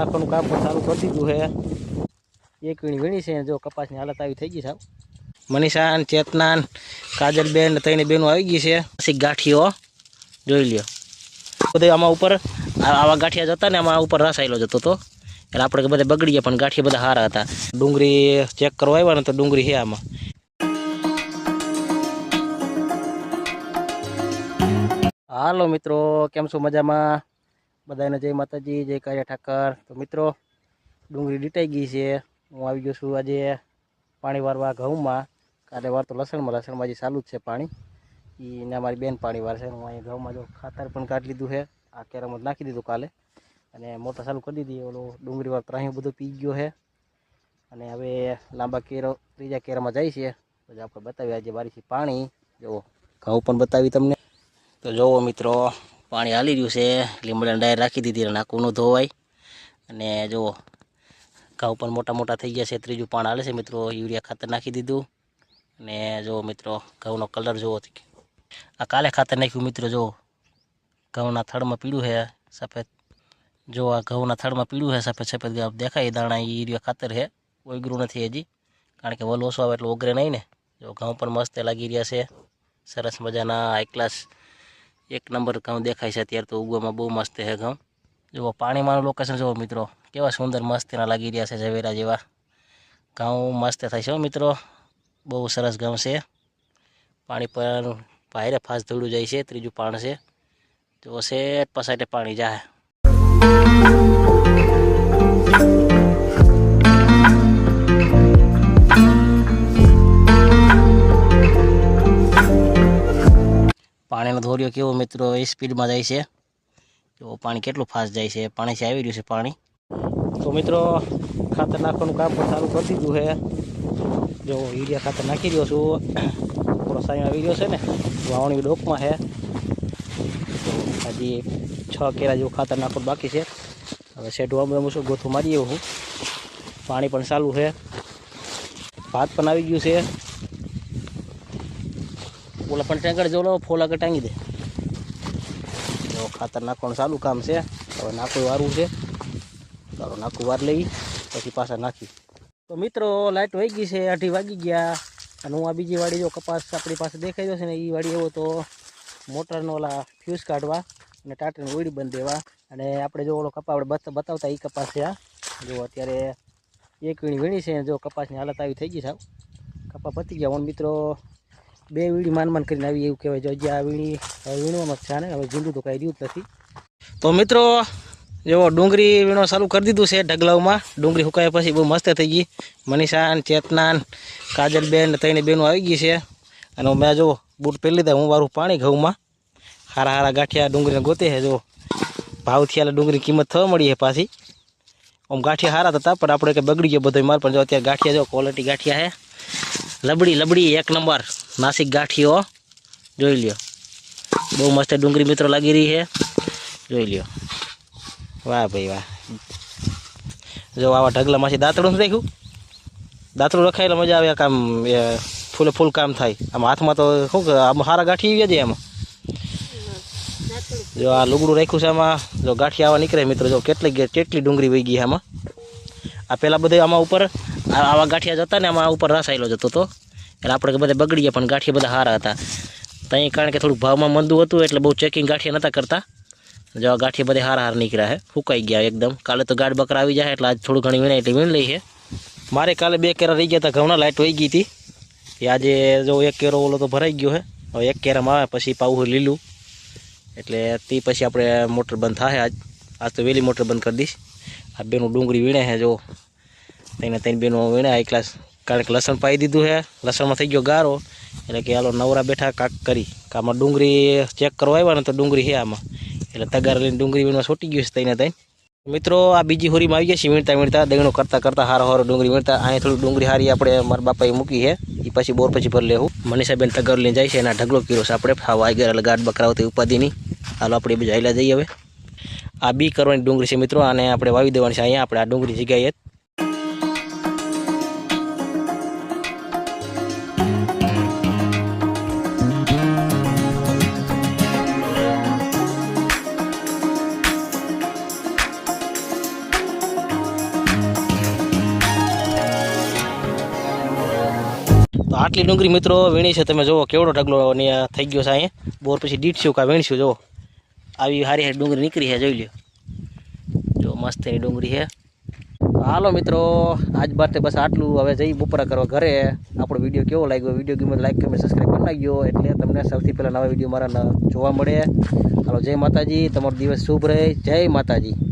નાખવાનું કામ પણ ચાલુ કરી દીધું છે. એક વીણી વીણી છે જો કપાસની હાલત આવી થઈ ગઈ સાહેબ મનીષા ને ચેતના કાજલબેન ત્રણે બેનો આવી ગઈ છે. પછી ગાંઠીઓ જોઈ લ્યો. બધે આમાં ઉપર આવા ગાંઠિયા જતા ને આમાં ઉપર રસાયેલો જતો હતો એટલે આપણે બધા બગડી ગયા, પણ ગાંઠિયા બધા સારા હતા. ડુંગળી ચેક કરવા આવ્યા ને તો ડુંગળી છે આમાં. હાલો મિત્રો, કેમ છો મજામાં? બધાને જય માતાજી, જય કાર્ય ઠાકર. તો મિત્રો, ડુંગળી ડીટાઈ ગઈ છે. હું આવી ગયો છું આજે પાણી વારવા ઘઉંમાં. કાલે વાર તો લસણમાં લસણમાં જે ચાલુ જ છે પાણી. એને અમારી બેન પાણી વારશે હું અહીંયા ઘઉંમાં જો ખાતર પણ કાઢી લીધું છે. આ કેરામાં નાખી દીધું કાલે. અને મોટર ચાલુ કરી દીધી. ઓલો ડુંગળી વાર ત્રાહી બધું પી ગયો છે. અને હવે લાંબા કેરો, ત્રીજા કેરામાં જાય છે. પછી આપણે બતાવીએ આજે બારીથી પાણી. જુઓ, ઘઉં પણ બતાવી તમને. તો જુઓ મિત્રો પાણી હાલી રહ્યું છે. લીમડાની ડાયર રાખી દીધી અને આખું ધોવાય અને જુઓ ઘઉં પણ મોટા મોટા થઈ ગયા છે. ત્રીજું પાણ હાલે છે મિત્રો. યુરિયા ખાતર નાખી દીધું. અને જુઓ મિત્રો, ઘઉંનો કલર જુઓ આ કાલે ખાતર નાખ્યું મિત્રો, જુઓ. ઘઉંના થડમાં પીળું છે, સફેદ. જો આ ઘઉંના થડમાં પીળું છે, સફેદ સફેદ ગાબ દેખાય. દાણા યુરિયા ખાતર છે. ઓગરું નથી હજી. કારણ કે વલ ઓછો આવે એટલે ઓગરે નહીં ને. જો ઘઉં પણ મસ્ત લાગી રહ્યા છે. સરસ મજાના હાઈ ક્લાસ એક નંબર ઘઉં દેખાય છે અત્યારે તો ઉગવામાં બહુ મસ્ત છે ઘઉં. જુઓ, પાણીમાંનું લોકેશન જુઓ મિત્રો. કેવા સુંદર મસ્તીના લાગી રહ્યા છે ઝવેરા જેવા. ઘઉં મસ્ત થાય છે મિત્રો. બહુ સરસ ઘઉં છે. પાણી પર ભાઈરે ફાસ્ટ ધોડું જાય છે. ત્રીજું પાણ છે. તો શેઠ પસાટે પાણી જાય. ધોરિયો કેવો મિત્રો, એ સ્પીડમાં જાય છે. તો પાણી કેટલું ફાસ્ટ જાય છે પાણીથી આવી રહ્યું છે પાણી. તો મિત્રો, ખાતર નાખવાનું કામ પણ ચાલુ કરી દીધું છે. જો યુરિયા ખાતર નાખી રહ્યો છું. પૂરો સાઈન આવી રહ્યો છે ને, વાવણી ડોકમાં છે. તો હજી છ કેરા જેવું ખાતર નાખવાનું બાકી છે. હવે શેઢું અમે શું ગોથું મારી આવ્યો હું પાણી પણ ચાલુ છે. ભાત પણ આવી ગયું છે. ઓલા પણ ટેંકર જો લો ફોલ આગળ ટાંગી દે. જો ખાતર નાખવાનું ચાલુ કામ છે. હવે નાખું વારું છે. ચાલો નાખું વાર લઈ, પછી પાછા નાખી. તો મિત્રો લાઇટ વહી ગઈ છે, અઢી વાગી ગયા. અને હું આ બીજી વાડી જો કપાસ આપણી પાસે દેખાઈ જશે ને એ વાડી એવો તો મોટરનો ઓલા ફ્યુઝ કાઢવા અને ટાટરની ઓળી બંધ દેવા અને આપણે જો ઓલો કપા, આપણે બત- બતાવતા એ કપાસ છે આ. જો અત્યારે એક વીણી વીણી છે જો કપાસની હાલત આવી થઈ ગઈ સાહેબ કપા પતી ગયા ઓન મિત્રો બે વીણી માન માન કરીને આવી, એવું કહેવાય. જો આ વીણી વીણવામાં છે ને હવે ઝીંડું તો કાંઈ જ નથી. તો મિત્રો જો ડુંગળી વીણો ચાલુ કરી દીધું છે ઢગલાવમાં ડુંગળી સુકાયા પછી બહુ મસ્ત થઈ ગઈ. મનીષાન, ચેતનાન ચેતના કાજલબેન ત્રણે બેનો આવી ગઈ છે. અને મેં જો બૂટ પહેરી લીધા. હું વારું પાણી ઘઉંમાં. હારા હારા ગાંઠિયા ડુંગળીને ગોતે છે. જો ભાવથી આલે ડુંગળી કિંમત થવા મળી છે પાછી. આમ ગાંઠિયા હારા હતા, પણ આપણે કે બગડી ગયો બધો માલ. પણ જો અત્યારે ગાંઠિયા જો ક્વોલિટી ગાંઠિયા છે. લબડી લબડી, એક નંબર. નાસિક ગાંઠીઓ જોઈ લ્યો. બહુ મસ્ત ડુંગળી મિત્રો લાગી રહી છે. જોઈ લ્યો. વાહ ભાઈ વાહ. જો આવા ઢગલામાંથી દાંતડું રાખ્યું? દાંતડું રખાયેલા મજા આવે કામ ફૂલે ફૂલ કામ થાય. આમ હાથમાં તો શું કે, આમ સારા ગાંઠી આવી જાય એમાં. જો આ લુગડું રાખ્યું છે આમાં. જો ગાંઠી આવા નીકળે મિત્રો, જો કેટલી કેટલી ડુંગળી વહી ગઈ આમાં. આ પહેલાં બધે આમાં ઉપર આવા ગાંઠિયા જતા ને આમાં ઉપર રસાયેલો જતો હતો એટલે આપણે બધા બગડી ગયા પણ ગાંઠિયા બધા સારા હતા. ત્યાં કારણ કે થોડુંક ભાવમાં મંદું હતું, એટલે બહુ ચેકિંગ ગાંઠિયા નહોતા કરતા. જો આ ગાંઠિયા બધા હારા હાર નીકળ્યા છે ફૂકાઈ ગયા એકદમ. કાલે તો ગાઢ બકરા આવી જાય, એટલે આજ થોડું ઘણી વીણાય એટલે વીણ લઈ છે મારે કાલે બે કેરા રહી ગયા હતા, ઘઉંના લાઇટ વહી ગઈ હતી. એ આજે જો એક કેરો ઓલો તો ભરાઈ ગયો છે હવે એક કેરામાં આવે, પછી પાવું લીલું. એટલે તે પછી આપણે મોટર બંધ થાય આજ. આજ તો વહેલી મોટર બંધ કરી દઈશ. આ બેનું ડુંગળી વીણે છે જો. તેને ત્રણ બેનો વીણે હાઈ ક્લાસ કારણ કે લસણ પાઈ દીધું છે. લસણમાં થઈ ગયો ગારો. એટલે કે હાલો નવરા બેઠા કાક કરી. આમાં ડુંગળી ચેક કરવા આવ્યા ને તો ડુંગળી છે આમાં. એટલે તગાર લઈને ડુંગળી વીણવા છૂટી ગયું છે તઈને તઈ મિત્રો, આ બીજી હોરીમાં આવી ગયા છે વીણતા વીણતા. દગણો કરતાં કરતાં હારો હારો ડુંગળી વીણતા. અહીંયા થોડી ડુંગળી હારી આપણે મારા બાપાએ મૂકી છે. એ પછી બોર પછી ભરી લેવું. મનીષાબેન તગર લઈને જાય છે. એના ઢગલો કર્યો છે આપણે. હા વાઈ ગયા ગાઢ બકરાવતી ઉપાધિની. હાલો આપણે બીજા હાલ્યા જઈએ હવે. આ બી કરવાની ડુંગળી છે મિત્રો. અને આપણે વાવી દેવાની છે. અહીંયા આપણે આ ડુંગળી જગ્યાએ આટલી ડુંગળી મિત્રો વીણી છે. તમે જુઓ કેવડો ઢગલો થઈ ગયો છે અહીંયા. બોર પછી દીઠશું કાં વીણશું જુઓ. આવી સારી હારી ડુંગળી નીકળી છે, જોઈ લો જો મસ્ત એની ડુંગળી છે. હાલો મિત્રો, આજ બાર બસ આટલું. હવે જઈ બપોરા કરવા ઘરે. આપણો વીડિયો કેવો લાગ્યો? વીડિયો ગમે લાઈક કમેન્ટ સબસ્ક્રાઈબ કરી નાખ્યો એટલે તમને સૌથી પહેલાં નવા વીડિયો મારા જોવા મળે. હાલો, જય માતાજી. તમારો દિવસ શુભ રહે. જય માતાજી.